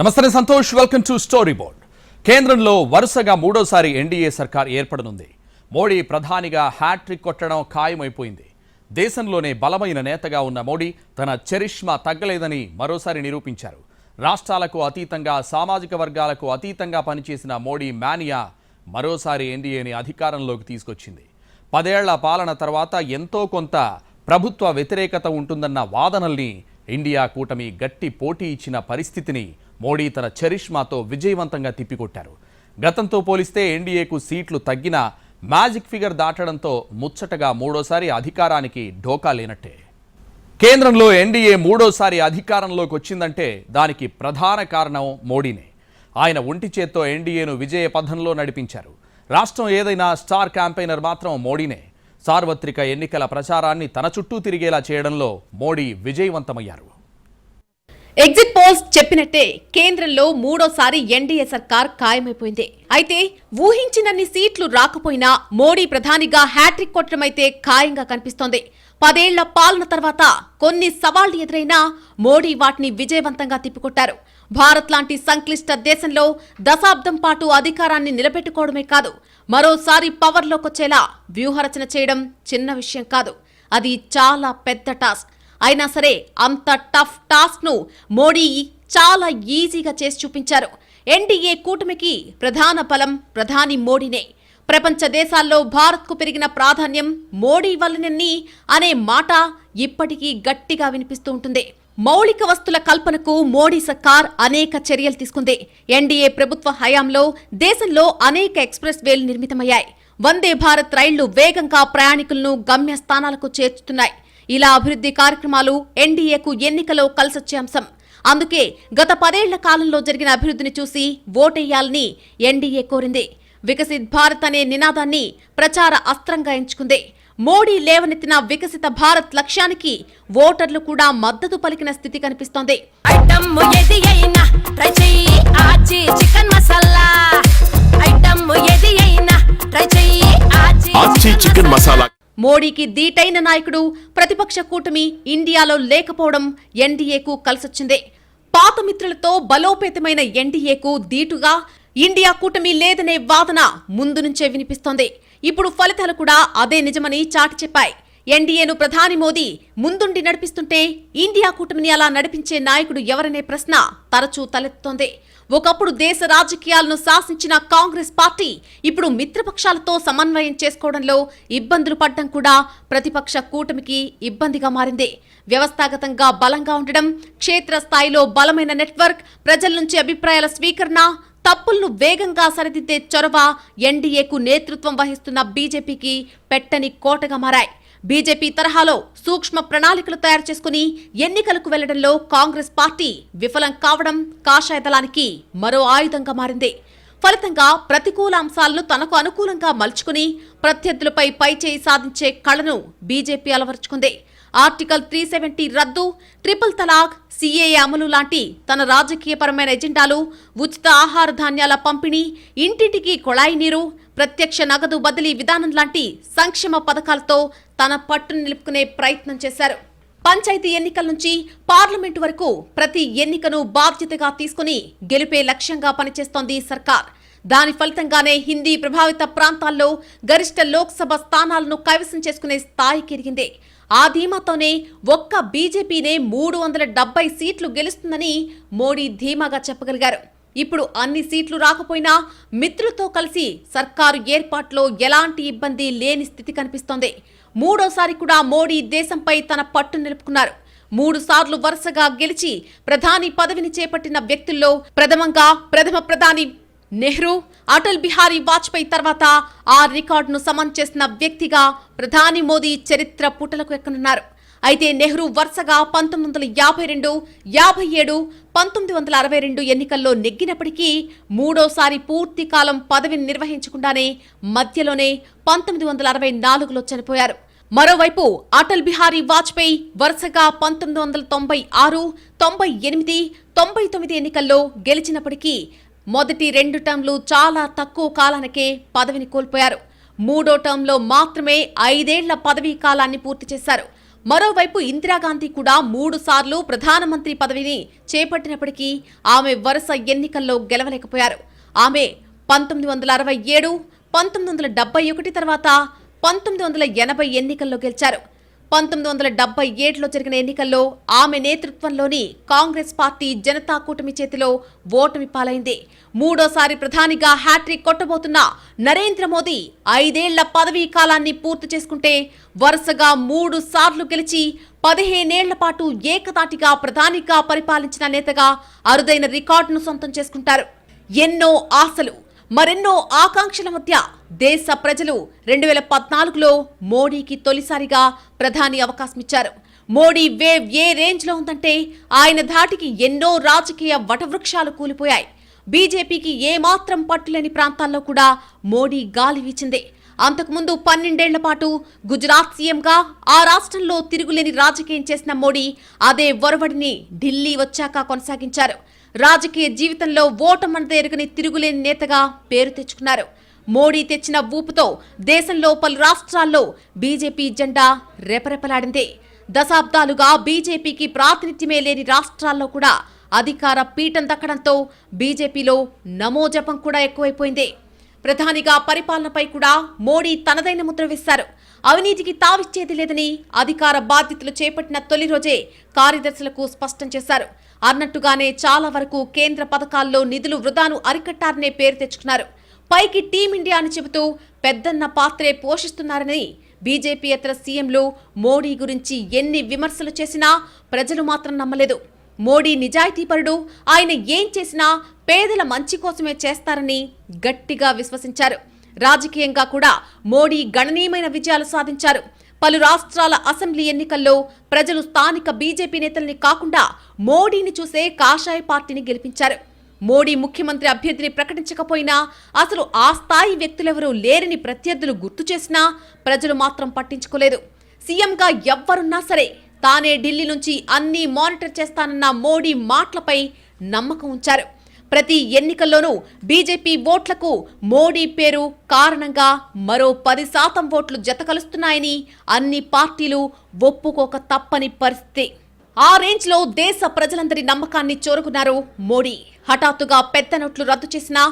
నమస్తే Santosh welcome to story board. కేంద్రంలో వరుసగా మూడోసారి ఎన్డీఏ సర్కార్ ఏర్పడనుంది. మోడీ ప్రధానిగా హ్యాట్రిక్ కొట్టడం ఖాయమైపోయింది. దేశంలోనే బలమైన నేతగా ఉన్న మోడీ తన చరిష్మా తగ్గలేదని మరోసారి నిరూపించారు. రాష్ట్రాలకు అతీతంగా సామాజిక వర్గాలకు అతీతంగా పనిచేసిన మోడీ మానియా మరోసారి ఎన్డీఏని అధికారంలోకి తీసుకొచ్చింది. పదేళ్ళ పాలన తర్వాత ఎంతో కొంత ప్రభుత్వ వ్యతిరేకత ఉంటుందన్న వాదనల్ని ఇండియా కూటమి గట్టి పోటీ ఇచ్చిన పరిస్థితిని మోడీ తన చరిష్మాతో విజయవంతంగా తిప్పికొట్టారు. గతంతో పోలిస్తే ఎన్డీఏకు సీట్లు తగ్గినా మ్యాజిక్ ఫిగర్ దాటడంతో ముచ్చటగా మూడోసారి అధికారానికి ఢోకా లేనట్టే. కేంద్రంలో ఎన్డీఏ మూడోసారి అధికారంలోకి వచ్చిందంటే దానికి ప్రధాన కారణం మోడీనే. ఆయన ఒంటి చేత్తో ఎన్డీఏను విజయ పథంలో నడిపించారు. రాష్ట్రం ఏదైనా స్టార్ క్యాంపెయినర్ మాత్రం మోడీనే. సార్వత్రిక ఎన్నికల ప్రచారాన్ని తన చుట్టూ తిరిగేలా చేయడంలో మోడీ విజయవంతమయ్యారు. ఎగ్జిట్ పోల్స్ చెప్పినట్టే కేంద్రంలో మూడోసారి ఎన్డీఏ సర్కార్ ఖాయమైపోయింది. అయితే ఊహించినన్ని సీట్లు రాకపోయినా మోడీ ప్రధానిగా హ్యాట్రిక్ కొట్టడమైతే ఖాయంగా కనిపిస్తోంది. పదేళ్ళ పాలన తర్వాత కొన్ని సవాళ్ళు ఎదురైనా మోడీ వాటిని విజయవంతంగా తిప్పికొట్టారు. భారత్ లాంటి సంక్లిష్ట దేశంలో దశాబ్దం పాటు అధికారాన్ని నిలబెట్టుకోవడమే కాదు మరోసారి పవర్లోకొచ్చేలా వ్యూహరచన చేయడం చిన్న విషయం కాదు. అది చాలా పెద్ద టాస్క్. అయినా సరే అంత టఫ్ టాస్క్ను మోడీ చాలా ఈజీగా చేసి చూపించారు. ఎన్డీఏ కూటమికి ప్రధాన బలం ప్రధాని మోడీనే. ప్రపంచ దేశాల్లో భారత్కు పెరిగిన ప్రాధాన్యం మోడీ వల్లనని అనే మాట ఇప్పటికీ గట్టిగా వినిపిస్తూ ఉంటుంది. మౌలిక వస్తుల కల్పనకు మోడీ సర్కార్ అనేక చర్యలు తీసుకుంది. ఎన్డీఏ ప్రభుత్వ హయాంలో దేశంలో అనేక ఎక్స్ప్రెస్ వేలు నిర్మితమయ్యాయి. వందే భారత్ రైళ్ళు వేగంగా ప్రయాణికులను గమ్యస్థానాలకు చేర్చుతున్నాయి. ఇలా అభివృద్ధి కార్యక్రమాలు ఎన్డీఏకు ఎన్నికలో కలిసొచ్చే అంశం అందుకే గత పదేళ్ళ కాలంలో జరిగిన అభివృద్ధిని చూసి ఓటేయాలని ఎన్డీఏ కోరింది. వికసిత్ భారత్ అనే నినాదాన్ని ప్రచార అస్త్రంగా ఎంచుకుంది. మోడీ లేవనెత్తిన వికసిత భారత్ లక్ష్యానికి ఓటర్లు కూడా మద్దతు పలికిన స్థితి కనిపిస్తోంది. ఐటమ్ ఏది అయినా ట్రై చెయ్యి ఆచి చికెన్ మసాలా. మోడీకి దీటైన నాయకుడు ప్రతిపక్ష కూటమి ఇండియాలో లేకపోవడం ఎన్డీఏకు కలిసొచ్చిందే. పాత మిత్రులతో బలోపేతమైన ఎన్డీఏకు దీటుగా ఇండియా కూటమి లేదనే వాదన ముందు నుంచే వినిపిస్తోంది. ఇప్పుడు ఫలితాలు కూడా అదే నిజమని చాటి చెప్పాయి. ఎన్డీఏను ప్రధాని మోదీ ముందుండి నడిపిస్తుంటే ఇండియా కూటమిని అలా నడిపించే నాయకుడు ఎవరనే ప్రశ్న తరచూ తలెత్తుతోంది. ఒకప్పుడు దేశ రాజకీయాలను శాసించిన కాంగ్రెస్ పార్టీ ఇప్పుడు మిత్రపక్షాలతో సమన్వయం చేసుకోవడంలో ఇబ్బందులు పడ్డం కూడా ప్రతిపక్ష కూటమికి ఇబ్బందిగా మారింది. వ్యవస్థాగతంగా బలంగా ఉండడం క్షేత్రస్థాయిలో బలమైన నెట్వర్క్ ప్రజల నుంచి అభిప్రాయాల స్వీకరణ తప్పులను వేగంగా సరిదిద్దే చొరవ ఎన్డీఏకు నేతృత్వం వహిస్తున్న బీజేపీకి పెట్టని కోటగా మారాయి. బీజేపీ తరహాలో సూక్ష్మ ప్రణాళికలు తయారు చేసుకుని ఎన్నికలకు వెళ్ళడంలో కాంగ్రెస్ పార్టీ విఫలం కావడం కాషాయ దళానికి మరో ఆయుధంగా మారింది. ఫలితంగా ప్రతికూల అంశాలను తనకు అనుకూలంగా మలుచుకుని ప్రత్యర్థులపై పైచేయి సాధించే కళను బీజేపీ అలవరుచుకుంది. ఆర్టికల్ త్రీ సెవెంటీ రద్దు ట్రిపుల్ తలాక్ సీఏఏ అమలు లాంటి తన రాజకీయపరమైన ఎజెండాలు ఉచిత ఆహార ధాన్యాల పంపిణీ ఇంటింటికి కొళాయి నీరు ప్రత్యక్ష నగదు బదిలీ విధానం లాంటి సంక్షేమ పథకాలతో తన పట్టును నిలుపుకునే ప్రయత్నం చేశారు. పంచాయతీ ఎన్నికల నుంచి పార్లమెంటు వరకు ప్రతి ఎన్నికను బాధ్యతగా తీసుకుని గెలిపే లక్ష్యంగా పనిచేస్తోంది సర్కార్. దాని ఫలితంగానే హిందీ ప్రభావిత ప్రాంతాల్లో గరిష్ట లోక్సభ స్థానాలను కైవసం చేసుకునే స్థాయికి ఎదిగింది ఆ ధీమాతోనే ఒక్క బీజేపీనే మూడు వందల డెబ్బై సీట్లు గెలుస్తుందని మోడీ ధీమాగా చెప్పగలిగారు. ఇప్పుడు అన్ని సీట్లు రాకపోయినా మిత్రులతో కలిసి సర్కారు ఏర్పాట్లో ఎలాంటి ఇబ్బంది లేని స్థితి కనిపిస్తోంది. మూడోసారి కూడా మోడీ దేశంపై తన పట్టు నిలుపుకున్నారు. మూడు సార్లు వరుసగా గెలిచి ప్రధాని పదవిని చేపట్టిన వ్యక్తుల్లో ప్రథమంగా ప్రథమ ప్రధాని నెహ్రూ అటల్ బిహారీ వాజ్పేయి తర్వాత ఆ రికార్డును సమన్ చేసిన వ్యక్తిగా ప్రధాని మోదీ చరిత్ర పుటలకు ఎక్కనున్నారు. అయితే నెహ్రూ వరుసగా పంతొమ్మిది వందల యాభై రెండు యాభై ఏడు పంతొమ్మిది వందల అరవై రెండు ఎన్నికల్లో నెగ్గినప్పటికీ మూడోసారి పూర్తి కాలం పదవిని నిర్వహించకుండానే మధ్యలోనే పంతొమ్మిది వందల అరవై నాలుగులో చనిపోయారు. మరోవైపు అటల్ బిహారీ వాజ్పేయి వరుసగా పంతొమ్మిది వందల తొంభై ఆరు తొంభై ఎనిమిది తొంభై తొమ్మిది ఎన్నికల్లో గెలిచినప్పటికీ మొదటి రెండు టర్మ్లు చాలా తక్కువ కాలానికే పదవిని కోల్పోయారు. మూడో టర్మ్లో మాత్రమే ఐదేళ్ళ పదవీ కాలాన్ని పూర్తి చేశారు. మరోవైపు ఇందిరాగాంధీ కూడా మూడు సార్లు ప్రధానమంత్రి పదవిని చేపట్టినప్పటికీ ఆమె వరుస ఎన్నికల్లో గెలవలేకపోయారు. ఆమె పంతొమ్మిది వందల అరవై ఏడు పంతొమ్మిది వందల డెబ్బై ఒకటి తర్వాత పంతొమ్మిది వందల ఎనభై ఎన్నికల్లో గెలిచారు. పంతొమ్మిది వందల డెబ్బై ఏడులో జరిగిన ఎన్నికల్లో ఆమె నేతృత్వంలోని కాంగ్రెస్ పార్టీ జనతా కూటమి చేతిలో ఓటమి పాలైంది. మూడోసారి ప్రధానిగా హ్యాట్రిక్ కొట్టబోతున్న నరేంద్ర మోదీ ఐదేళ్ళ పదవీ కాలాన్ని పూర్తి చేసుకుంటే వరుసగా మూడు సార్లు గెలిచి పదిహేనేళ్ళ పాటు ఏకతాటిగా ప్రధానిగా పరిపాలించిన నేతగా అరుదైన రికార్డును సొంతం చేసుకుంటారు. ఎన్నో ఆశలు మరెన్నో ఆకాంక్షల మధ్య దేశ ప్రజలు రెండు వేల పద్నాలుగులో మోడీకి తొలిసారిగా ప్రధాని అవకాశమిచ్చారు. మోడీ వేవ్ ఏ రేంజ్లో ఉందంటే ఆయన ధాటికి ఎన్నో రాజకీయ వటవృక్షాలు కూలిపోయాయి. బీజేపీకి ఏమాత్రం పట్టులేని ప్రాంతాల్లో కూడా మోడీ గాలి వీచింది. అంతకుముందు పన్నెండేళ్ళ పాటు గుజరాత్ సీఎంగా ఆ రాష్ట్రంలో తిరుగులేని రాజకీయం చేసిన మోడీ అదే ఒరవడిని ఢిల్లీ వచ్చాక కొనసాగించారు. రాజకీయ జీవితంలో ఓటమన్నది ఎరుగని తిరుగులేని నేతగా పేరు తెచ్చుకున్నారు. మోడీ తెచ్చిన ఊపుతో దేశంలో పలు రాష్ట్రాల్లో బీజేపీ జెండా రెపరెపలాడింది. దశాబ్దాలుగా బీజేపీకి ప్రాతినిధ్యమే లేని రాష్ట్రాల్లో కూడా అధికార పీఠం దక్కడంతో బీజేపీలో నమోజపం కూడా ఎక్కువైపోయింది. ప్రధానిగా పరిపాలనపై కూడా మోడీ తనదైన ముద్ర వేశారు. అవినీతికి తావిచ్చేది లేదని అధికార బాధ్యతలు చేపట్టిన తొలి రోజే కార్యదర్శులకు స్పష్టం చేశారు. అన్నట్టుగానే చాలా వరకు కేంద్ర పథకాల్లో నిధులు వృధాను అరికట్టారనే పేరు తెచ్చుకున్నారు. పైకి టీమిండియా అని చెబుతూ పెద్దన్న పాత్రే పోషిస్తున్నారని బీజేపీయేతర సీఎంలు మోడీ గురించి ఎన్ని విమర్శలు చేసినా ప్రజలు మాత్రం నమ్మలేదు. మోడీ నిజాయితీపరుడు ఆయన ఏం చేసినా పేదల మంచి కోసమే చేస్తారని గట్టిగా విశ్వసించారు. రాజకీయంగా కూడా మోడీ గణనీయమైన విజయాలు సాధించారు. పలు రాష్ట్రాల అసెంబ్లీ ఎన్నికల్లో ప్రజలు స్థానిక బీజేపీ నేతల్ని కాకుండా మోడీని చూసే కాషాయ పార్టీని గెలిపించారు. మోడీ ముఖ్యమంత్రి అభ్యర్థిని ప్రకటించకపోయినా అసలు ఆ స్థాయి వ్యక్తులెవరూ లేరని ప్రత్యర్థులు గుర్తు చేసినా ప్రజలు మాత్రం పట్టించుకోలేదు. సీఎంగా ఎవ్వరున్నా సరే తానే ఢిల్లీ నుంచి అన్నీ మానిటర్ చేస్తానన్న మోడీ మాటలపై నమ్మకం ఉంచారు. ప్రతి ఎన్నికల్లోనూ బీజేపీ ఓట్లకు మోడీ పేరు కారణంగా మరో పది శాతం ఓట్లు జతకలుస్తున్నాయని అన్ని పార్టీలు ఒప్పుకోక తప్పని పరిస్థితి. ఆ రేంజ్లో దేశ ప్రజలందరి నమ్మకాన్ని చోరుకున్నారు మోడీ. హఠాత్తుగా పెద్ద నోట్లు రద్దు చేసినా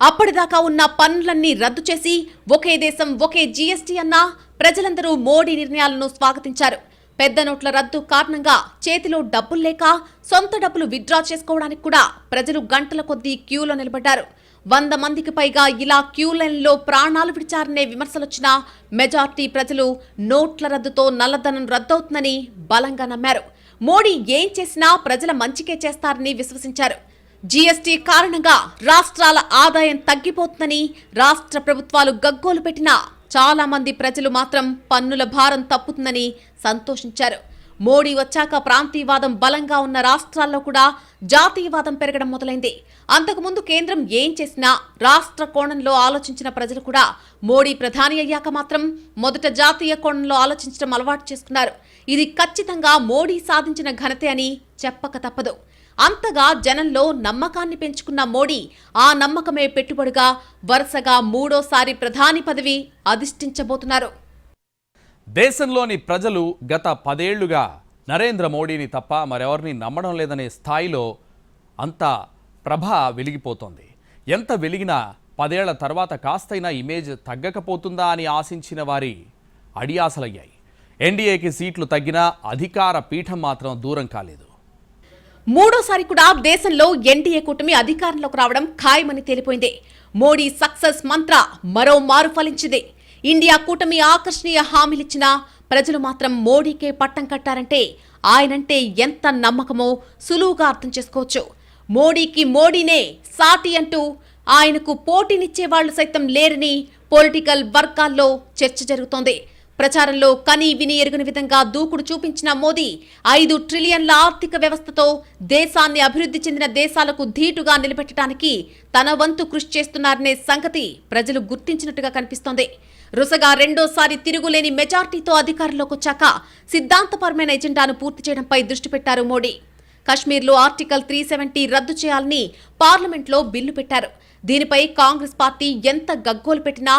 అప్పటిదాకా ఉన్న పన్నులన్నీ రద్దు చేసి ఒకే దేశం ఒకే జీఎస్టీ అన్నా ప్రజలందరూ మోడీ నిర్ణయాలను స్వాగతించారు. పెద్ద నోట్ల రద్దు కారణంగా చేతిలో డబ్బులు లేక సొంత డబ్బులు విత్డ్రా చేసుకోవడానికి కూడా ప్రజలు గంటల కొద్దీ క్యూలో నిలబడ్డారు. వంద మందికి పైగా ఇలా క్యూ లైన్లో ప్రాణాలు విడిచారనే విమర్శలొచ్చినా మెజార్టీ ప్రజలు నోట్ల రద్దుతో నల్లధనం రద్దవుతుందని బలంగా నమ్మారు. మోడీ ఏం చేసినా ప్రజల మంచికే చేస్తారని విశ్వసించారు. జీఎస్టీ కారణంగా రాష్ట్రాల ఆదాయం తగ్గిపోతుందని రాష్ట్ర ప్రభుత్వాలు గగ్గోలు పెట్టినా చాలా మంది ప్రజలు మాత్రం పన్నుల భారం తప్పుతుందని సంతోషించారు. మోడీ వచ్చాక ప్రాంతీయవాదం బలంగా ఉన్న రాష్ట్రాల్లో కూడా జాతీయవాదం పెరగడం మొదలైంది. అంతకుముందు కేంద్రం ఏం చేసినా రాష్ట్ర కోణంలో ఆలోచించిన ప్రజలు కూడా మోడీ ప్రధాని అయ్యాక మాత్రం మొదట జాతీయ కోణంలో ఆలోచించడం అలవాటు చేసుకున్నారు. ఇది ఖచ్చితంగా మోడీ సాధించిన ఘనతే అని చెప్పక తప్పదు. అంతగా జనంలో నమ్మకాన్ని పెంచుకున్న మోడీ ఆ నమ్మకమే పెట్టుబడిగా వరుసగా మూడోసారి ప్రధాని పదవి అధిష్ఠించబోతున్నారు. దేశంలోని ప్రజలు గత పదేళ్ళుగా నరేంద్ర మోడీని తప్ప మరెవరిని నమ్మడం లేదనే స్థాయిలో అంత ప్రభ వెలిగిపోతోంది. ఎంత వెలిగినా పదేళ్ళ తర్వాత కాస్తైనా ఇమేజ్ తగ్గకపోతుందా అని ఆశించిన వారి అడియాసలయ్యాయి. ఎన్డీఏకి సీట్లు తగ్గినా అధికార పీఠం మాత్రం దూరం కాలేదు. మూడోసారి కూడా దేశంలో ఎన్డీఏ కూటమి అధికారంలోకి రావడం ఖాయమని తేలిపోయింది. మోడీ సక్సెస్ మంత్ర మరో మారు ఫలించింది. ఇండియా కూటమి ఆకర్షణీయ హామీలిచ్చినా ప్రజలు మాత్రం మోడీకే పట్టం కట్టారంటే ఆయనంటే ఎంత నమ్మకమో సులువుగా అర్థం చేసుకోవచ్చు. మోడీకి మోడీనే సాటి అంటూ ఆయనకు పోటీనిచ్చే వాళ్ళు సైతం లేరని పొలిటికల్ వర్గాల్లో చర్చ జరుగుతోంది. ప్రచారంలో కని విని ఎరుగని విధంగా దూకుడు చూపించిన మోదీ ఐదు ట్రిలియన్ల ఆర్థిక వ్యవస్థతో దేశాన్ని అభివృద్ధి చెందిన దేశాలకు ధీటుగా నిలబెట్టడానికి తన వంతు కృషి చేస్తున్నారనే సంగతి ప్రజలు గుర్తించినట్టుగా కనిపిస్తోంది. రుసగా రెండోసారి తిరుగులేని మెజార్టీతో అధికారంలోకి వచ్చాక సిద్ధాంతపరమైన ఎజెండాను పూర్తి చేయడంపై దృష్టి పెట్టారు మోడీ. కశ్మీర్లో ఆర్టికల్ త్రీ సెవెంటీ రద్దు చేయాలని పార్లమెంట్లో బిల్లు పెట్టారు. దీనిపై కాంగ్రెస్ పార్టీ ఎంత గగ్గోలు పెట్టినా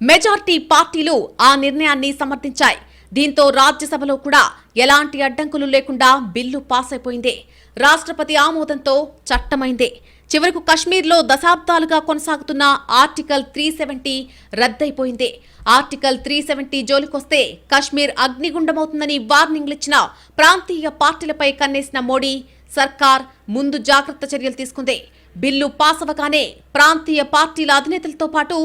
మెజార్టీ పార్టీలు ఆ నిర్ణయాన్ని సమర్థించాయి. దీంతో రాజ్యసభలో కూడా ఎలాంటి అడ్డంకులు లేకుండా బిల్లు పాస్ అయిపోయింది రాష్ట్రపతి ఆమోదంతో చట్టమైంది. చివరకు కశ్మీర్లో దశాబ్దాలుగా కొనసాగుతున్న ఆర్టికల్ త్రీ సెవెంటీ రద్దయిపోయింది. ఆర్టికల్ త్రీ సెవెంటీ జోలికొస్తే కశ్మీర్ అగ్నిగుండమవుతుందని వార్నింగ్లిచ్చిన ప్రాంతీయ పార్టీలపై కన్నేసిన మోడీ సర్కార్ ముందు జాగ్రత్త చర్యలు తీసుకుంది. బిల్లు పాస్ అవ్వగానే ప్రాంతీయ పార్టీల అధినేతలతో పాటు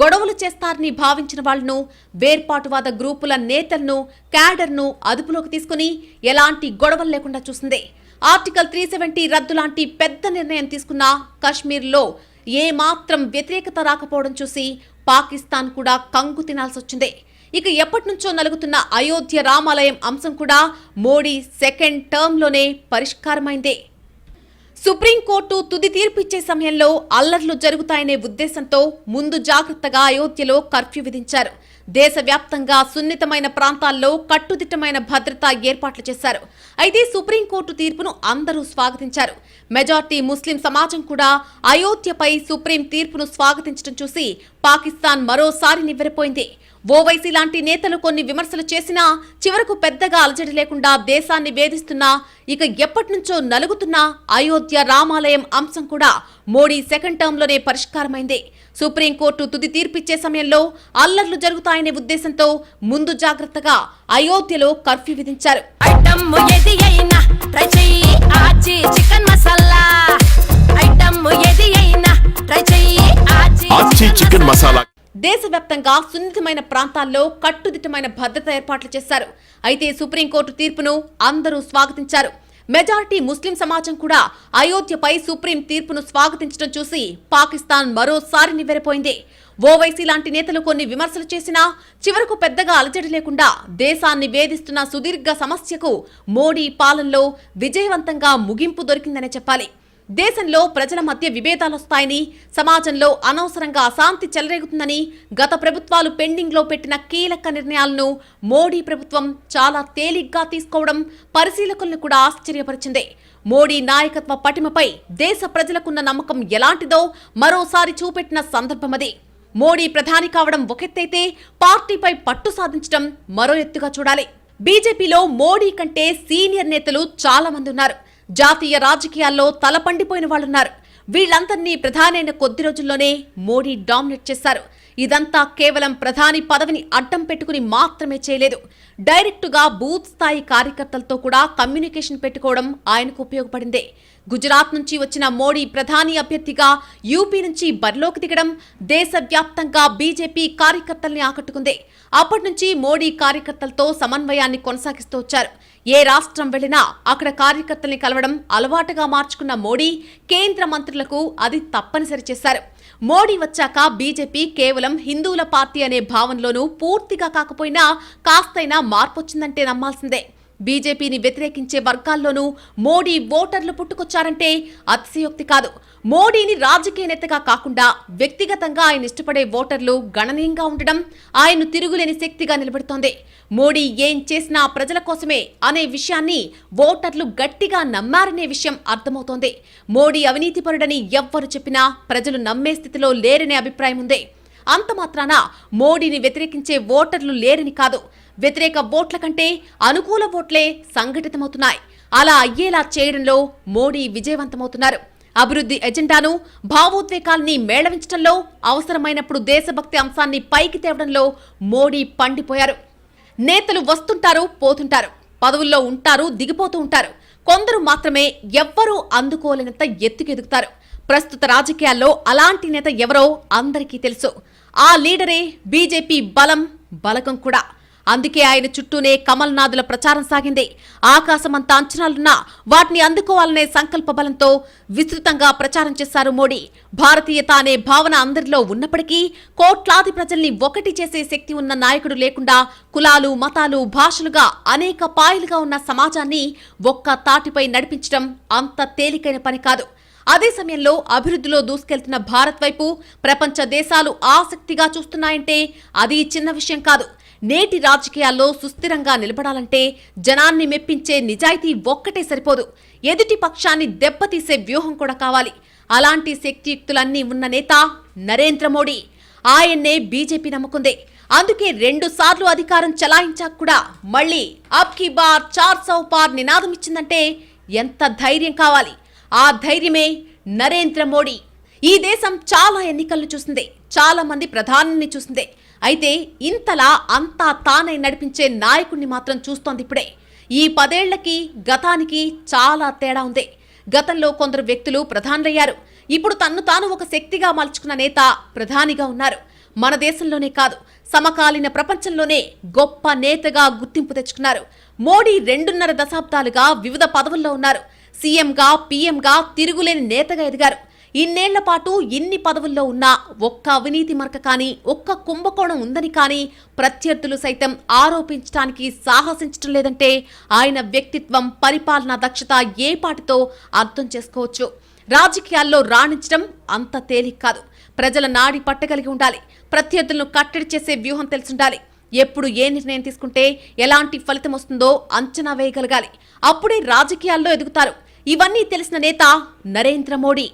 గొడవలు చేస్తారని భావించిన వాళ్ళను వేర్పాటువాద గ్రూపుల నేతలను క్యాడర్ను అదుపులోకి తీసుకుని ఎలాంటి గొడవలు లేకుండా చూసింది. ఆర్టికల్ త్రీ సెవెంటీ రద్దు లాంటి పెద్ద నిర్ణయం తీసుకున్న కశ్మీర్లో ఏమాత్రం వ్యతిరేకత రాకపోవడం చూసి పాకిస్తాన్ కూడా కంగు తినాల్సి వచ్చింది. ఇక ఎప్పటి నుంచో నలుగుతున్న అయోధ్య రామాలయం అంశం కూడా మోడీ సెకండ్ టర్మ్లోనే పరిష్కారమైంది. సుప్రీంకోర్టు తుది తీర్పిచ్చే సమయంలో అల్లర్లు జరుగుతాయనే ఉద్దేశంతో ముందు జాగ్రత్తగా అయోధ్యలో కర్ఫ్యూ విధించారు. దేశవ్యాప్తంగా సున్నితమైన ప్రాంతాల్లో కట్టుదిట్టమైన భద్రతా ఏర్పాట్లు చేశారు. అయితే సుప్రీంకోర్టు తీర్పును అందరూ స్వాగతించారు. మెజార్టీ ముస్లిం సమాజం కూడా అయోధ్యపై సుప్రీం తీర్పును స్వాగతించడం చూసి పాకిస్తాన్ మరోసారి నివ్వెరపోయింది. ఓవైసీ లాంటి నేతలు కొన్ని విమర్శలు చేసినా చివరకు పెద్దగా అలజడి లేకుండా దేశాన్ని వేధిస్తున్నా ఇక ఎప్పటినుంచో నలుగుతున్నా నలుగుతున్న అయోధ్య రామాలయం అంశం కూడా మోడీ సెకండ్ టర్మ్లోనే పరిష్కారమైంది. సుప్రీంకోర్టు తుది తీర్పిచ్చే సమయంలో అల్లర్లు జరుగుతాయనే ఉద్దేశంతో ముందు జాగ్రత్తగా అయోధ్యలో కర్ఫ్యూ విధించారు. ఐటమ్ ఏది అయినా ట్రై చెయ్యి ఆచి చికెన్ మసాలా. ఐటమ్ ఏది అయినా ట్రై చెయ్యి ఆచి ఆచి చికెన్ మసాలా. దేశవ్యాప్తంగా సున్నితమైన ప్రాంతాల్లో కట్టుదిట్టమైన భద్రత ఏర్పాట్లు చేశారు. అయితే సుప్రీంకోర్టు తీర్పును అందరూ స్వాగతించారు. మెజార్టీ ముస్లిం సమాజం కూడా అయోధ్యపై సుప్రీం తీర్పును స్వాగతించడం చూసి పాకిస్తాన్ మరోసారి నివ్వెరపోయింది. ఓవైసీ లాంటి నేతలు కొన్ని విమర్శలు చేసినా చివరకు పెద్దగా అలజడి లేకుండా దేశాన్ని వేధిస్తున్న సుదీర్ఘ సమస్యకు మోడీ పాలనలో విజయవంతంగా ముగింపు దొరికిందనే చెప్పాలి. దేశంలో ప్రజల మధ్య విభేదాలు వస్తాయని సమాజంలో అనవసరంగా అశాంతి చెలరేగుతుందని గత ప్రభుత్వాలు పెండింగ్లో పెట్టిన కీలక నిర్ణయాలను మోడీ ప్రభుత్వం చాలా తేలిగ్గా తీసుకోవడం పరిశీలకులను కూడా ఆశ్చర్యపరిచింది. మోడీ నాయకత్వ పటిమపై దేశ ప్రజలకున్న నమ్మకం ఎలాంటిదో మరోసారి చూపెట్టిన సందర్భమది మోడీ ప్రధాని కావడం ఒకెత్తైతే పార్టీపై పట్టు సాధించడం మరో ఎత్తుగా చూడాలి. బీజేపీలో మోడీ కంటే సీనియర్ నేతలు చాలా మంది ఉన్నారు. జాతీయ రాజకీయాల్లో తలపండిపోయిన వాళ్ళున్నారు. వీళ్ళందరినీ ప్రధానైన కొద్ది రోజుల్లోనే మోడీ డామినేట్ చేశారు. ఇదంతా కేవలం ప్రధాని పదవిని అడ్డం పెట్టుకుని మాత్రమే చేయలేదు. డైరెక్టుగా బూత్ స్థాయి కార్యకర్తలతో కూడా కమ్యూనికేషన్ పెట్టుకోవడం ఆయనకు ఉపయోగపడింది. గుజరాత్ నుంచి వచ్చిన మోడీ ప్రధాని అభ్యర్థిగా యూపీ నుంచి బరిలోకి దిగడం దేశవ్యాప్తంగా బీజేపీ కార్యకర్తల్ని ఆకట్టుకుంది. అప్పటి నుంచి మోడీ కార్యకర్తలతో సమన్వయాన్ని కొనసాగిస్తూ వచ్చారు. ఏ రాష్ట్రం వెళ్ళినా అక్కడ కార్యకర్తల్ని కలవడం అలవాటుగా మార్చుకున్న మోడీ కేంద్ర మంత్రులకు అది తప్పనిసరి చేశారు. మోడీ వచ్చాక బీజేపీ కేవలం హిందువుల పార్టీ అనే భావనలోనూ పూర్తిగా కాకపోయినా కాస్తైనా మార్పొచ్చిందంటే నమ్మాల్సిందే. బీజేపీని వ్యతిరేకించే వర్గాల్లోనూ మోడీ ఓటర్లు పుట్టుకొచ్చారంటే అతిశయోక్తి కాదు. మోడీని రాజకీయ నేతగా కాకుండా వ్యక్తిగతంగా ఆయన ఇష్టపడే ఓటర్లు గణనీయంగా ఉండడం ఆయన్ను తిరుగులేని శక్తిగా నిలబెడుతోంది. మోడీ ఏం చేసినా ప్రజల కోసమే అనే విషయాన్ని ఓటర్లు గట్టిగా నమ్మారనే విషయం అర్థమవుతోంది. మోడీ అవినీతిపరుడని ఎవ్వరు చెప్పినా ప్రజలు నమ్మే స్థితిలో లేరనే అభిప్రాయం ఉంది. అంత మాత్రాన మోడీని వ్యతిరేకించే ఓటర్లు లేరని కాదు. వ్యతిరేక ఓట్ల కంటే అనుకూల ఓట్లే సంఘటితమవుతున్నాయి. అలా అయ్యేలా చేయడంలో మోడీ విజయవంతమవుతున్నారు. అభివృద్ధి ఎజెండాను భావోద్వేగాల్ని మేళవించడంలో అవసరమైనప్పుడు దేశభక్తి అంశాన్ని పైకి తేవడంలో మోడీ పండిపోయారు. నేతలు వస్తుంటారు పోతుంటారు. పదవుల్లో ఉంటారు దిగిపోతూ ఉంటారు. కొందరు మాత్రమే ఎవ్వరూ అందుకోలేనంత ఎత్తుకెదుగుతారు. ప్రస్తుత రాజకీయాల్లో అలాంటి నేత ఎవరో అందరికీ తెలుసు. ఆ లీడరే బీజేపీ బలం బలకం కూడా. అందుకే ఆయన చుట్టూనే కమల్నాథుల ప్రచారం సాగింది. ఆకాశమంతా అంచనాలున్నా వాటిని అందుకోవాలనే సంకల్ప బలంతో విస్తృతంగా ప్రచారం చేశారు మోడీ. భారతీయత అనే భావన అందరిలో ఉన్నప్పటికీ కోట్లాది ప్రజల్ని ఒకటి చేసే శక్తి ఉన్న నాయకుడు లేకుండా కులాలు మతాలు భాషలుగా అనేక పాయలుగా ఉన్న సమాజాన్ని ఒక్క తాటిపై నడిపించడం అంత తేలికైన పని కాదు. అదే సమయంలో అభివృద్ధిలో దూసుకెళ్తున్న భారత్ వైపు ప్రపంచ దేశాలు ఆసక్తిగా చూస్తున్నాయంటే అది చిన్న విషయం కాదు. నేటి రాజకీయాల్లో సుస్థిరంగా నిలబడాలంటే జనాన్ని మెప్పించే నిజాయితీ ఒక్కటే సరిపోదు. ఎదుటి పక్షాన్ని దెబ్బతీసే వ్యూహం కూడా కావాలి. అలాంటి శక్తియుక్తులన్నీ ఉన్న నేత నరేంద్ర మోడీ. ఆయన్నే బీజేపీ నమ్ముకుంది. అందుకే రెండు సార్లు అధికారం చలాయించాక కూడా మళ్ళీ అబ్కి బార్ చార్ సౌ పార్ నినాదం ఇచ్చిందంటే ఎంత ధైర్యం కావాలి. ఆ ధైర్యమే నరేంద్ర మోడీ. ఈ దేశం చాలా ఎన్నికలను చూసింది. చాలా మంది ప్రధానిని చూసిందే. అయితే ఇంతలా అంతా తానై నడిపించే నాయకుణ్ణి మాత్రం చూస్తోంది ఇప్పుడే. ఈ పదేళ్ళకి గతానికి చాలా తేడా ఉంది. గతంలో కొందరు వ్యక్తులు ప్రధానులయ్యారు. ఇప్పుడు తన్ను తాను ఒక శక్తిగా మలుచుకున్న నేత ప్రధానిగా ఉన్నారు. మన దేశంలోనే కాదు సమకాలీన ప్రపంచంలోనే గొప్ప నేతగా గుర్తింపు తెచ్చుకున్నారు. మోడీ రెండున్నర దశాబ్దాలుగా వివిధ పదవుల్లో ఉన్నారు. సీఎంగా పీఎంగా తిరుగులేని నేతగా ఎదిగారు. ఇన్నేళ్ళ పాటు ఇన్ని పదవుల్లో ఉన్నా ఒక్క అవినీతి మరక కానీ ఒక్క కుంభకోణం ఉందని కానీ ప్రత్యర్థులు సైతం ఆరోపించడానికి సాహసించడం లేదంటే ఆయన వ్యక్తిత్వం పరిపాలనా దక్షత ఏ పాటితో అర్థం చేసుకోవచ్చు? రాజకీయాల్లో రాణించడం అంత తేలిక కాదు. ప్రజల నాడి పట్టగలిగి ఉండాలి. ప్రత్యర్థులను కట్టడి చేసే వ్యూహం తెలిసుండాలి. ఎప్పుడు ఏ నిర్ణయం తీసుకుంటే ఎలాంటి ఫలితం వస్తుందో అంచనా వేయగలగాలి. అప్పుడే రాజకీయాల్లో ఎదుగుతారు. ఇవన్నీ తెలిసిన నేత నరేంద్ర మోడీ.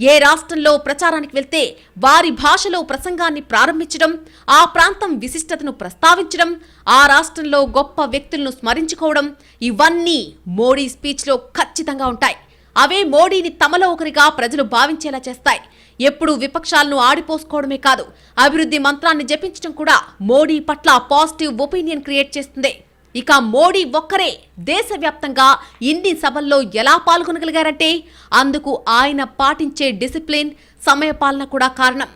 ఏ రాష్ట్రంలో ప్రచారానికి వెళ్తే వారి భాషలో ప్రసంగాన్ని ప్రారంభించడం ఆ ప్రాంతం విశిష్టతను ప్రస్తావించడం ఆ రాష్ట్రంలో గొప్ప వ్యక్తులను స్మరించుకోవడం ఇవన్నీ మోడీ స్పీచ్లో ఖచ్చితంగా ఉంటాయి. అవే మోడీని తమలో ఒకరిగా ప్రజలు భావించేలా చేస్తాయి. ఎప్పుడు విపక్షాలను ఆడిపోసుకోవడమే కాదు అభివృద్ధి మంత్రాన్ని జపించడం కూడా మోడీ పట్ల పాజిటివ్ ఒపీనియన్ క్రియేట్ చేస్తుంది. ఇక మోడీ ఒక్కరే దేశవ్యాప్తంగా ఇన్ని సభల్లో ఎలా పాల్గొనగలిగారంటే అందుకు ఆయన పాటించే డిసిప్లిన్ సమయపాలన కూడా కారణం.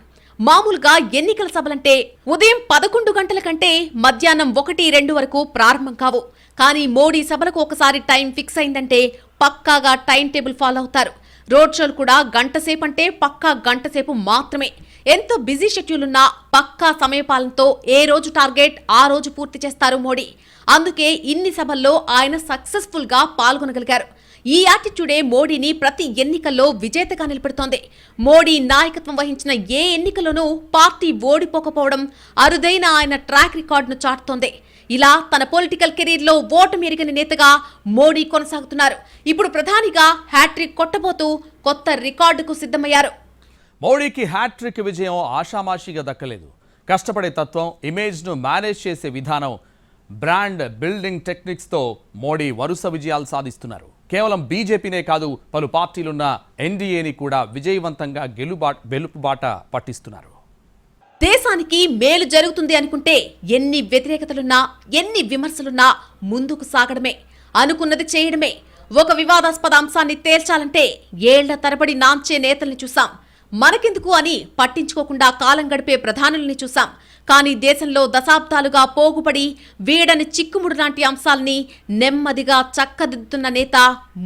మామూలుగా ఎన్నికల సభలంటే ఉదయం పదకొండు గంటల కంటే మధ్యాహ్నం ఒకటి రెండు వరకు ప్రారంభం కావు. కానీ మోడీ సభలకు ఒకసారి టైం ఫిక్స్ అయిందంటే పక్కాగా టైం టేబుల్ ఫాలో అవుతారు. రోడ్ షోలు కూడా గంట సేపు అంటే పక్కా గంట సేపు మాత్రమే. ఎంత బిజీ షెడ్యూల్ ఉన్నా పక్కా సమయపాలనతో ఏ రోజు టార్గెట్ ఆ రోజు పూర్తి చేస్తారు మోడీ. అందుకే ఇన్ని సభల్లో ఆయన సక్సెస్ఫుల్గా పాల్గొనగలిగారు. ఈ యాటిట్యూడే మోడీని ప్రతి ఎన్నికల్లో విజేతగా నిలబెడుతోంది. మోడీ నాయకత్వం వహించిన ఏ ఎన్నికలోనూ పార్టీ ఓడిపోకపోవడం అరుదైన ఆయన ట్రాక్ రికార్డును చాటుతోంది. ఇలా తన పొలిటికల్ కెరీర్లో ఓటమి ఎరిగిన నేతగా మోడీ కొనసాగుతున్నారు. ఇప్పుడు ప్రధానిగా హ్యాట్రిక్ కొట్టబోతూ కొత్త రికార్డుకు సిద్ధమయ్యారు. మోడీకి హ్యాట్రిక్ విజయం ఆషామాషిగా దక్కలేదు. కష్టపడే తత్వం ఇమేజ్ను మేనేజ్ చేసే విధానం బ్రాండ్ బిల్డింగ్ టెక్నిక్స్తో మోడీ వరుస విజయాలు సాధిస్తున్నారు. కేవలం బీజేపీనే కాదు పలు పార్టీలున్న ఎన్డీఏని కూడా విజయవంతంగా గెలుబా వెలుపుబాట పట్టిస్తున్నారు. దేశానికి మేలు జరుగుతుంది అనుకుంటే ఎన్ని వ్యతిరేకతలున్నా ఎన్ని విమర్శలున్నా ముందుకు సాగడమే అనుకున్నది చేయడమే. ఒక వివాదాస్పద అంశాన్ని తేల్చాలంటే ఏళ్ళ తరబడి నాంచే నేతల్ని చూసాం. మనకెందుకు అని పట్టించుకోకుండా కాలం గడిపే ప్రధానుల్ని చూసాం. కానీ దేశంలో దశాబ్దాలుగా పోగుపడి వీడని చిక్కుముడు లాంటి అంశాల్ని నెమ్మదిగా చక్కదిద్దుతున్న నేత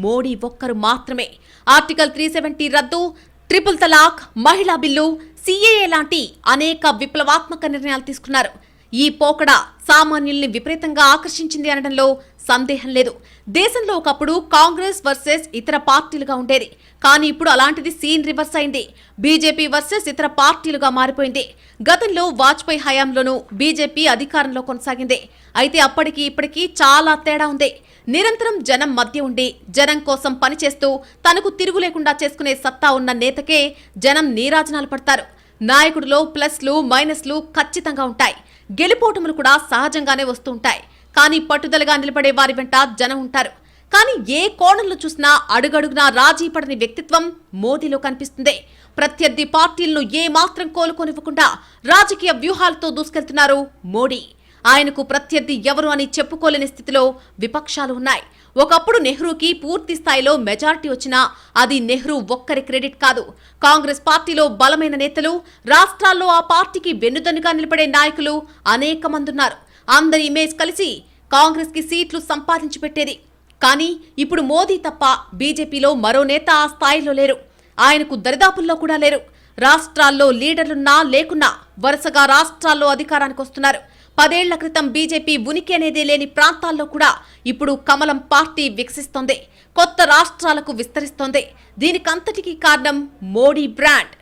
మోడీ ఒక్కరు మాత్రమే. ఆర్టికల్ త్రీ సెవెంటీ రద్దు ట్రిపుల్ తలాక్ మహిళా బిల్లు సీఏఏ లాంటి అనేక విప్లవాత్మక నిర్ణయాలు తీసుకున్నారు. ఈ పోకడ సామాన్యుల్ని విపరీతంగా ఆకర్షించింది అనడంలో సందేహం లేదు. దేశంలో ఒకప్పుడు కాంగ్రెస్ వర్సెస్ ఇతర పార్టీలుగా ఉండేది. కానీ ఇప్పుడు అలాంటిది సీన్ రివర్స్ అయింది. బీజేపీ వర్సెస్ ఇతర పార్టీలుగా మారిపోయింది. గతంలో వాజ్పేయి హయాంలోనూ బీజేపీ అధికారంలో కొనసాగింది. అయితే అప్పటికి ఇప్పటికీ చాలా తేడా ఉంది. నిరంతరం జనం మధ్య ఉండి జనం కోసం పనిచేస్తూ తనకు తిరుగు లేకుండా చేసుకునే సత్తా ఉన్న నేతకే జనం నీరాజనాలు పడతారు. నాయకుడిలో ప్లస్లు మైనస్లు ఖచ్చితంగా ఉంటాయి. గెలుపోటములు కూడా సహజంగానే వస్తుంటాయి. కానీ పట్టుదలగా నిలబడే వారి వెంట జనం ఉంటారు. కానీ ఏ కోణంలో చూసినా అడుగడుగునా రాజీ పడని వ్యక్తిత్వం మోదీలో కనిపిస్తుంది. ప్రత్యర్థి పార్టీలను ఏ మాత్రం కోలుకొనివ్వకుండా రాజకీయ వ్యూహాలతో దూసుకెళ్తున్నారు మోడీ. ఆయనకు ప్రత్యర్థి ఎవరు అని చెప్పుకోలేని స్థితిలో విపక్షాలు ఉన్నాయి. ఒకప్పుడు నెహ్రూకి పూర్తి స్థాయిలో మెజారిటీ వచ్చినా అది నెహ్రూ ఒక్కరి క్రెడిట్ కాదు. కాంగ్రెస్ పార్టీలో బలమైన నేతలు రాష్ట్రాల్లో ఆ పార్టీకి వెన్నుదన్నుగా నిలబడే నాయకులు అనేక మందున్నారు. అందరి ఇమేజ్ కలిసి కాంగ్రెస్కి సీట్లు సంపాదించి పెట్టేది. కానీ ఇప్పుడు మోదీ తప్ప బీజేపీలో మరో నేత ఆ స్థాయిలో లేరు. ఆయనకు దరిదాపుల్లో కూడా లేరు. రాష్ట్రాల్లో లీడర్లున్నా లేకున్నా వరుసగా రాష్ట్రాల్లో అధికారానికి వస్తున్నారు. పదేళ్ళ క్రితం బీజేపీ ఉనికి అనేదే లేని ప్రాంతాల్లో కూడా ఇప్పుడు కమలం పార్టీ వికసిస్తోంది. కొత్త రాష్ట్రాలకు విస్తరిస్తోంది. దీనికంతటికీ కారణం మోడీ బ్రాండ్.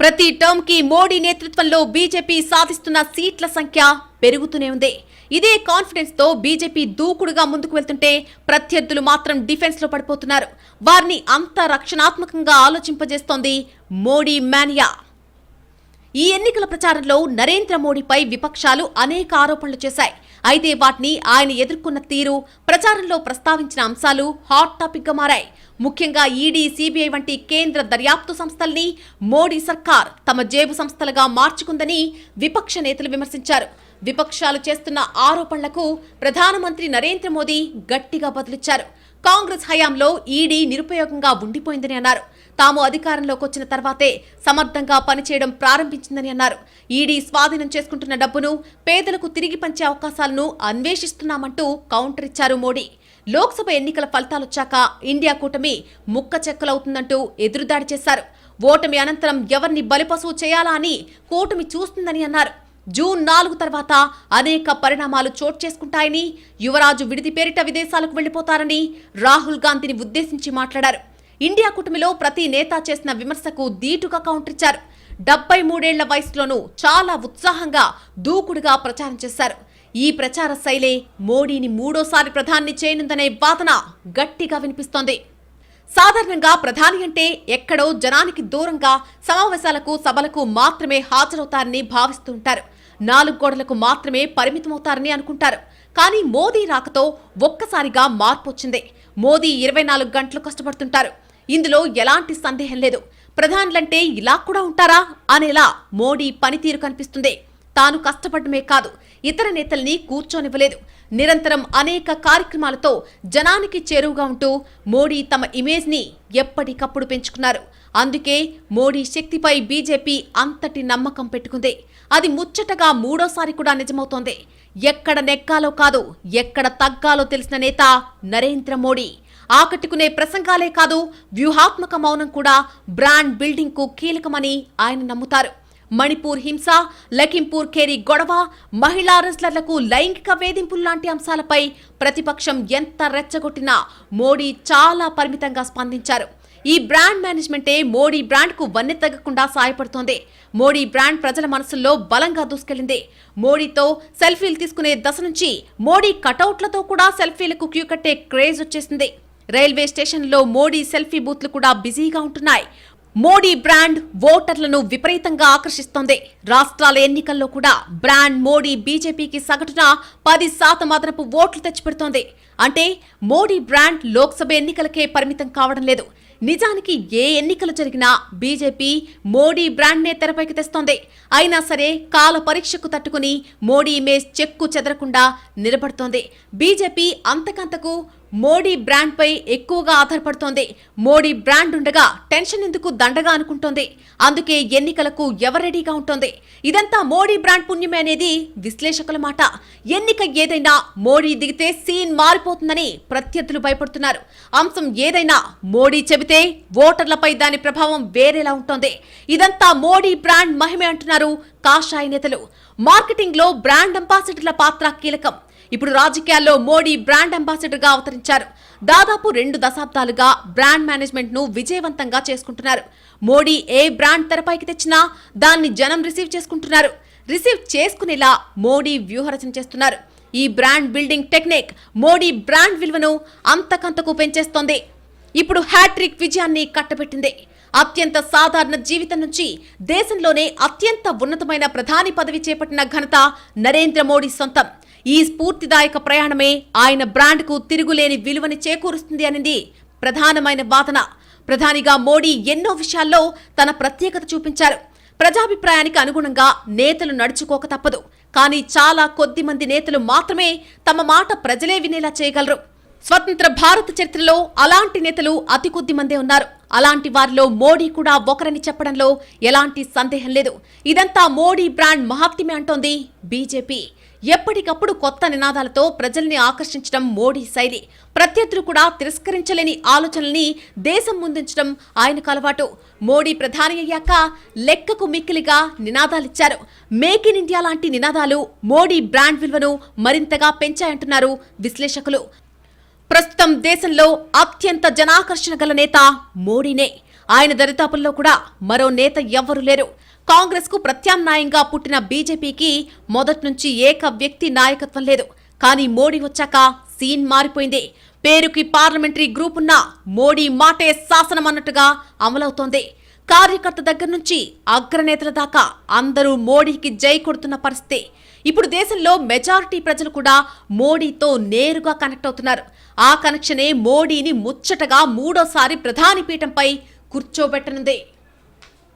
ప్రతి టర్మ్కి మోడీ నేతృత్వంలో బీజేపీ సాధిస్తున్న సీట్ల సంఖ్య పెరుగుతూనే ఉంది. ఇదే కాన్ఫిడెన్స్తో బీజేపీ దూకుడుగా ముందుకు వెళ్తుంటే ప్రత్యర్థులు మాత్రం డిఫెన్స్లో పడిపోతున్నారు. వారిని అంత రక్షణాత్మకంగా ఆలోచింపజేస్తోంది మోడీ మానియా. ఈ ఎన్నికల ప్రచారంలో నరేంద్ర మోడీపై విపక్షాలు అనేక ఆరోపణలు చేశాయి. అయితే వాటిని ఆయన ఎదుర్కొన్న తీరు ప్రచారంలో ప్రస్తావించిన అంశాలు హాట్ టాపిక్గా మారాయి. ముఖ్యంగా ఈడీ సిబిఐ వంటి కేంద్ర దర్యాప్తు సంస్థల్ని మోడీ సర్కార్ తమ జేబు సంస్థలుగా మార్చుకుందని విపక్ష నేతలు విమర్శించారు. విపక్షాలు చేస్తున్న ఆరోపణలకు ప్రధానమంత్రి నరేంద్ర మోదీ గట్టిగా బదులిచ్చారు. కాంగ్రెస్ హయాంలో ఈడీ నిరుపయోగంగా ఉండిపోయిందని అన్నారు. తాము అధికారంలోకి వచ్చిన తర్వాతే సమర్థంగా పనిచేయడం ప్రారంభించిందని అన్నారు. ఈడీ స్వాధీనం చేసుకుంటున్న డబ్బును పేదలకు తిరిగి పంచే అవకాశాలను అన్వేషిస్తున్నామంటూ కౌంటర్ ఇచ్చారు మోడీ. లోక్సభ ఎన్నికల ఫలితాలొచ్చాక ఇండియా కూటమి ముక్క చెక్కలవుతుందంటూ ఎదురుదాడి చేశారు. ఓటమి అనంతరం ఎవరిని బలిపశువు చేయాలా అని కూటమి చూస్తుందని అన్నారు. జూన్ నాలుగు తర్వాత అనేక పరిణామాలు చోటు చేసుకుంటాయని యువరాజు విడిది పేరిట విదేశాలకు వెళ్ళిపోతారని రాహుల్ గాంధీని ఉద్దేశించి మాట్లాడారు. ఇండియా కూటమిలో ప్రతి నేత చేసిన విమర్శకు దీటుగా కౌంటర్ ఇచ్చారు. డెబ్బై మూడేళ్ళ వయసులోనూ చాలా ఉత్సాహంగా దూకుడుగా ప్రచారం చేశారు. ఈ ప్రచార శైలే మోడీని మూడోసారి ప్రధాని చేయనుందనే వాదన గట్టిగా వినిపిస్తోంది. సాధారణంగా ప్రధాని అంటే ఎక్కడో జనానికి దూరంగా సమావేశాలకు సభలకు మాత్రమే హాజరవుతారని భావిస్తూ ఉంటారు. నాలుగు గోడలకు మాత్రమే పరిమితమవుతారని అనుకుంటారు. కానీ మోదీ రాకతో ఒక్కసారిగా మార్పు వచ్చింది. మోదీ ఇరవై నాలుగు గంటలు కష్టపడుతుంటారు. ఇందులో ఎలాంటి సందేహం లేదు. ప్రధానులంటే ఇలా కూడా ఉంటారా అనేలా మోడీ పనితీరు కనిపిస్తుంది. తాను కష్టపడమే కాదు ఇతర నేతల్ని కూర్చోనివ్వలేదు. నిరంతరం అనేక కార్యక్రమాలతో జనానికి చేరువుగా ఉంటూ మోడీ తమ ఇమేజ్ని ఎప్పటికప్పుడు పెంచుకున్నారు. అందుకే మోడీ శక్తిపై బీజేపీ అంతటి నమ్మకం పెట్టుకుంది. అది ముచ్చటగా మూడోసారి కూడా నిజమవుతోంది. ఎక్కడ నెగ్గాలో కాదు ఎక్కడ తగ్గాలో తెలిసిన నేత నరేంద్ర మోడీ. ఆకట్టుకునే ప్రసంగాలే కాదు వ్యూహాత్మక మౌనం కూడా బ్రాండ్ బిల్డింగ్కు కీలకమని ఆయన నమ్ముతారు. మణిపూర్ హింస లఖింపూర్ కేరీ గొడవ మహిళా రెస్లర్లకు లైంగిక వేధింపులు లాంటి అంశాలపై ప్రతిపక్షం ఎంత రెచ్చగొట్టినా మోడీ చాలా పరిమితంగా స్పందించారు. ఈ బ్రాండ్ మేనేజ్మెంటే మోడీ బ్రాండ్కు వన్నె తగ్గకుండా సాయపడుతోంది. మోడీ బ్రాండ్ ప్రజల మనసుల్లో బలంగా దూసుకెళ్ళింది మోడీతో సెల్ఫీలు తీసుకునే దశ నుంచి మోడీ కటౌట్లతో కూడా సెల్ఫీలకు క్యూ కట్టే క్రేజ్ వచ్చేసింది. రైల్వే స్టేషన్లో మోడీ సెల్ఫీ బూత్లు కూడా బిజీగా ఉంటున్నాయి. మోడీ బ్రాండ్ ఓటర్లను విపరీతంగా ఆకర్షిస్తోంది. రాష్ట్రాల ఎన్నికల్లో కూడా బ్రాండ్ మోడీ బీజేపీకి సగటున పది శాతం అదనపు ఓట్లు తెచ్చిపెడుతోంది. అంటే మోడీ బ్రాండ్ లోక్సభ ఎన్నికలకే పరిమితం కావడం లేదు. నిజానికి ఏ ఎన్నికలు జరిగినా బీజేపీ మోడీ బ్రాండ్నే తెరపైకి తెస్తోంది. అయినా సరే కాల పరీక్షకు తట్టుకుని మోడీ ఇమేజ్ చెక్కు చెదరకుండా నిలబడుతోంది. బీజేపీ అంతకంతకు మోడీ బ్రాండ్ పై ఎక్కువగా ఆధారపడుతోంది. మోడీ బ్రాండ్ ఉండగా టెన్షన్ ఎందుకు దండగా అనుకుంటోంది. అందుకే ఎన్నికలకు ఎవరెడీగా ఉంటోంది. ఇదంతా మోడీ బ్రాండ్ పుణ్యమే అనేది విశ్లేషకుల మాట. ఎన్నిక ఏదైనా మోడీ దిగితే సీన్ మారిపోతుందని ప్రత్యర్థులు భయపడుతున్నారు. అంశం ఏదైనా మోడీ చెబితే ఓటర్లపై దాని ప్రభావం వేరేలా ఉంటోంది. ఇదంతా మోడీ బ్రాండ్ మహిమే అంటున్నారు కాషాయ నేతలు. మార్కెటింగ్లో బ్రాండ్ అంబాసిడర్ల పాత్ర కీలకం. ఇప్పుడు రాజకీయాల్లో మోడీ బ్రాండ్ అంబాసిడర్గా అవతరించారు. దాదాపు రెండు దశాబ్దాలుగా బ్రాండ్ మేనేజ్మెంట్ను విజయవంతంగా చేసుకుంటున్నారు. మోడీ ఏ బ్రాండ్ తెరపైకి తెచ్చినా దాన్ని జనం రిసీవ్ చేసుకుంటున్నారు. రిసీవ్ చేసుకునేలా మోడీ వ్యూహరచన చేస్తున్నారు. ఈ brand building technique Modi brand విలువను అంతకంతకు పెంచేస్తోంది. ఇప్పుడు హ్యాట్రిక్ విజయాన్ని కట్టబెట్టింది. అత్యంత సాధారణ జీవితం నుంచి దేశంలోనే అత్యంత ఉన్నతమైన ప్రధాని పదవి చేపట్టిన ఘనత నరేంద్ర మోడీ సొంతం. ఈ స్ఫూర్తిదాయక ప్రయాణమే ఆయన బ్రాండ్కు తిరుగులేని విలువని చేకూరుస్తుంది అనింది. ప్రధానమైన వాదన. ప్రధానిగా మోడీ ఎన్నో విషయాల్లో తన ప్రత్యేకత చూపించారు. ప్రజాభిప్రాయానికి అనుగుణంగా నేతలు నడుచుకోక తప్పదు. కానీ చాలా కొద్ది మంది నేతలు మాత్రమే తమ మాట ప్రజలే వినేలా చేయగలరు. స్వతంత్ర భారత చరిత్రలో అలాంటి నేతలు అతి కొద్ది మందే ఉన్నారు. అలాంటి వారిలో మోడీ కూడా ఒకరని చెప్పడంలో ఎలాంటి సందేహం లేదు. ఇదంతా మోడీ బ్రాండ్ మహాత్మ్యమే అంటోంది బీజేపీ. ఎప్పటికప్పుడు కొత్త నినాదాలతో ప్రజల్ని ఆకర్షించడం మోడీ శైలి. ప్రత్యర్థులు కూడా తిరస్కరించలేని ఆలోచనల్ని దేశం ముందుంచడం ఆయనకు అలవాటు. మోడీ ప్రధాని అయ్యాక లెక్కకు మిక్కిలిగా నినాదాలిచ్చారు. మేక్ ఇన్ ఇండియా లాంటి నినాదాలు మోడీ బ్రాండ్ విలువను మరింతగా పెంచాయంటున్నారు విశ్లేషకులు. ప్రస్తుతం దేశంలో అత్యంత జనాకర్షణ గల నేత మోడీనే. ఆయన దరిదాపుల్లో కూడా మరో నేత ఎవ్వరూ లేరు. కాంగ్రెస్కు ప్రత్యామ్నాయంగా పుట్టిన బీజేపీకి మొదటి నుంచి ఏక వ్యక్తి నాయకత్వం లేదు. కానీ మోడీ వచ్చాక సీన్ మారిపోయింది. పేరుకి పార్లమెంటరీ గ్రూప్ ఉన్న మోడీ మాటే శాసనం అన్నట్టుగా అమలవుతోంది. కార్యకర్త దగ్గర నుంచి అగ్రనేతల దాకా అందరూ మోడీకి జై కొడుతున్న పరిస్థితి. ఇప్పుడు దేశంలో మెజారిటీ ప్రజలు కూడా మోడీతో నేరుగా కనెక్ట్ అవుతున్నారు. ఆ కనెక్షనే మోడీని ముచ్చటగా మూడోసారి ప్రధాని పీఠంపై కూర్చోబెట్టనుంది.